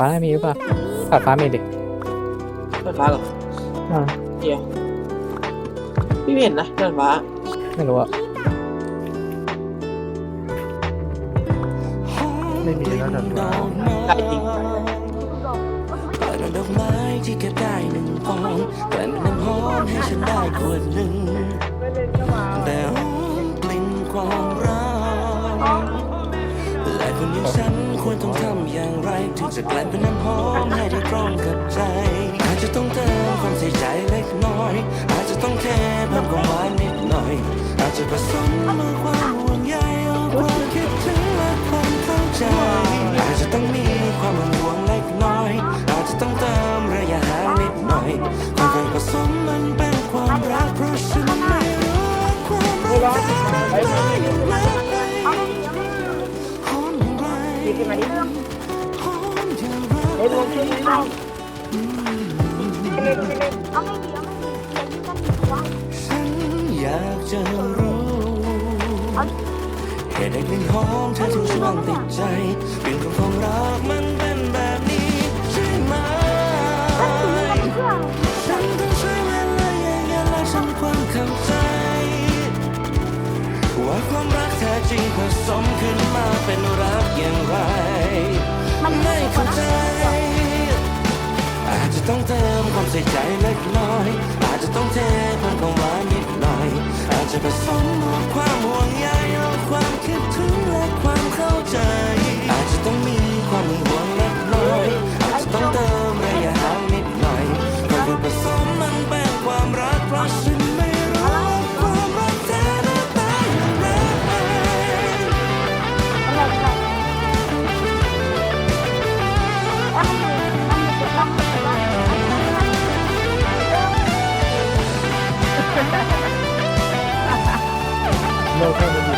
ฟ้ามีหรือเปล่าตัดฟ้ามีดิเดินฟ้าเหรออ่าเดียวพี่ไม่เห็นนะเดินฟ้าไม่รู้อะไม่มีแล้วดันฟ้าไก่จริงกลายเป็นดอกไม้ที่เก็บได้หนึ่งฟองกลายเป็นน้ำหอมให้ฉันได้ขวดหนึ่ง จะกลายเป็นน้ำหอมให้ได้ตรงกับใจ อาจจะต้องเติมความใส่ใจเล็กน้อย อาจจะต้องแค่เพิ่มความหวานนิดหน่อย อาจจะผสมมาความห่วงใยเอาความคิดถึงและความเข้าใจ อาจจะต้องมีความห่วงเล็กน้อย อาจจะต้องเติมระยะห่างนิดหน่อยค่อยๆผสมมันเป็นความรักเพราะฉันไม่รู้ว่าความรักจะได้อย่างไรหอมอย่างไร อย่างไรฉันอยากจะรู้เหตุใดกลิ่นหอมเธอถึงช่วงติดใจกลิ่นของความรักมันเป็นแบบนี้ใช่ไหมฉันต้องใช้เวลาอย่างยาและฉันความเข้าใจว่าความรักแท้จริงผสมขึ้นมาเป็นรักอย่างไร ไม่เข้าใจ อาจจะต้องเติมความใส่ใจเล็กน้อย อาจจะต้องเทเพิ่มความหวานนิดหน่อย อาจจะผสมความห่วงใยและความคิดถึงและความเข้าใจ เลิ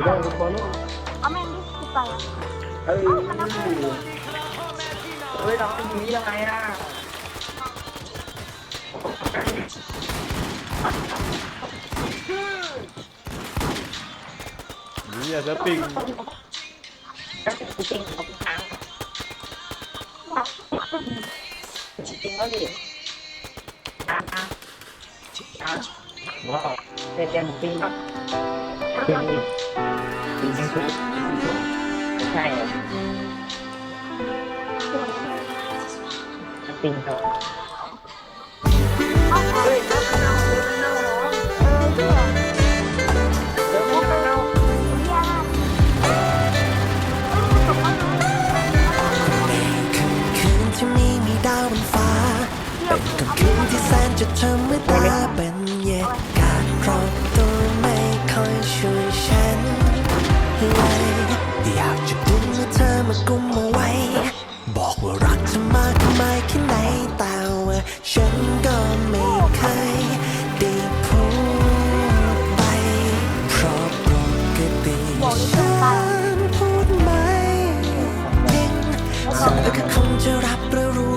เออาแม่งดิคือไปเอ้ยเฮ้ยเราเป็นอย่างนี้ยังไงอะ นี่อย่าจะปิงว้าว เด็กยังปีนปีนปีนทุกใช่ปีนเขา ฉันเลยอยากจะดึงมือเธอมากุมเอาไว้ บอกว่ารักเธอมากมายแค่ไหนแต่ว่าฉันก็ไม่เคยได้พูดไป เพราะปกติฉันพูดไม่เก่งเธอก็คงจะรับและรู้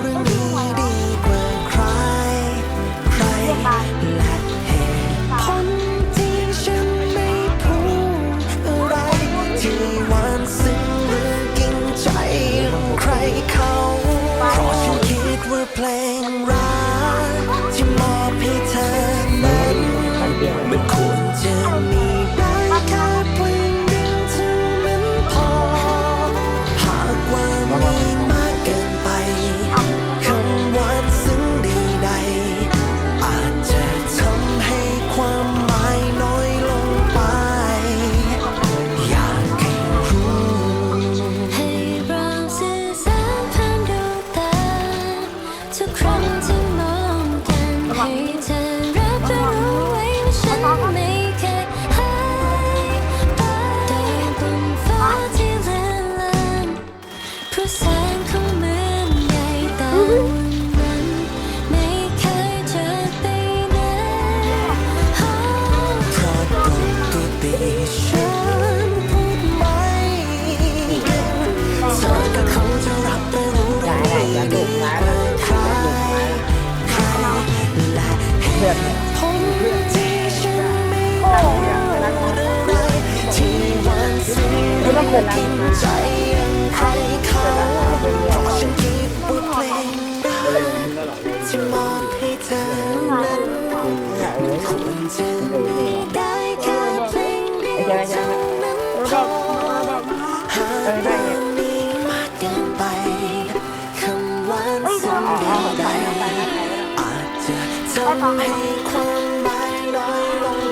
กิดนางมาอาจจะทำให้ความหมายน้อยลง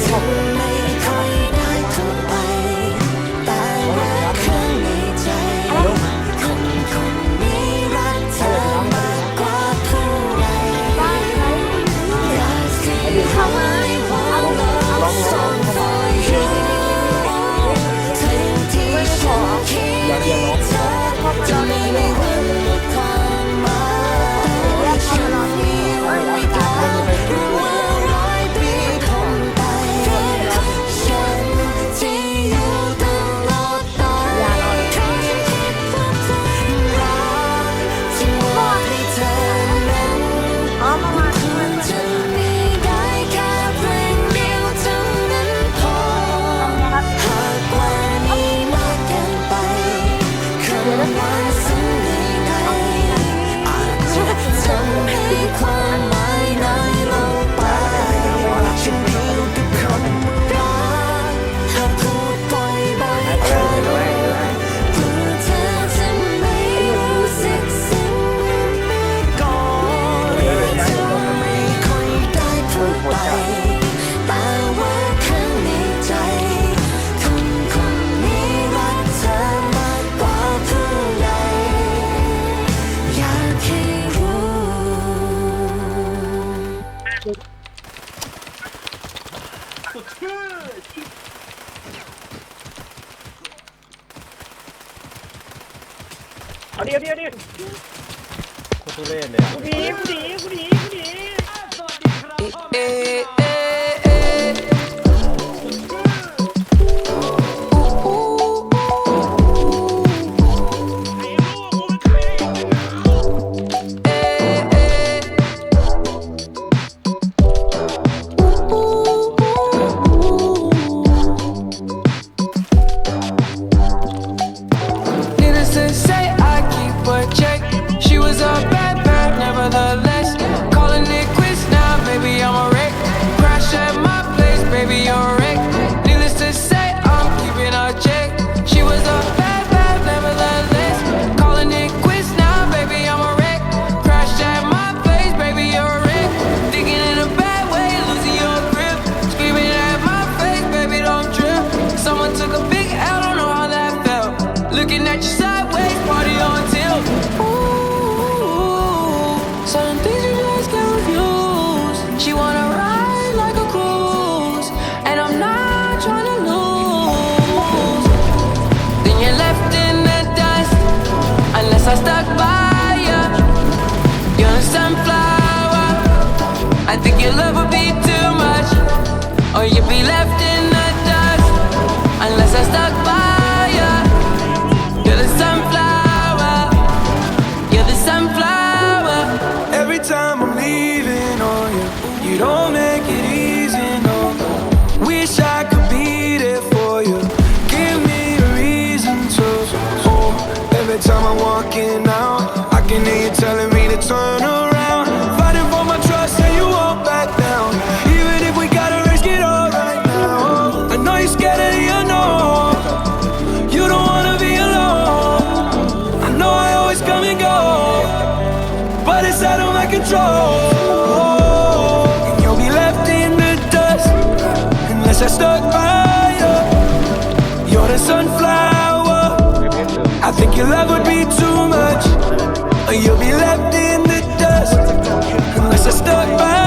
서 เดี๋ยวเดี๋ยวเดี๋เรศเลยกูหนีกูหนีกูหนี sunflower. Every time I'm leaving on you, you don't make it easy. No, wish I could be there for you. Give me a reason to. Oh, every time I'm walking out, I can hear you telling me to turn. your love would be too much, or you'll be left in the dust unless I stuck by.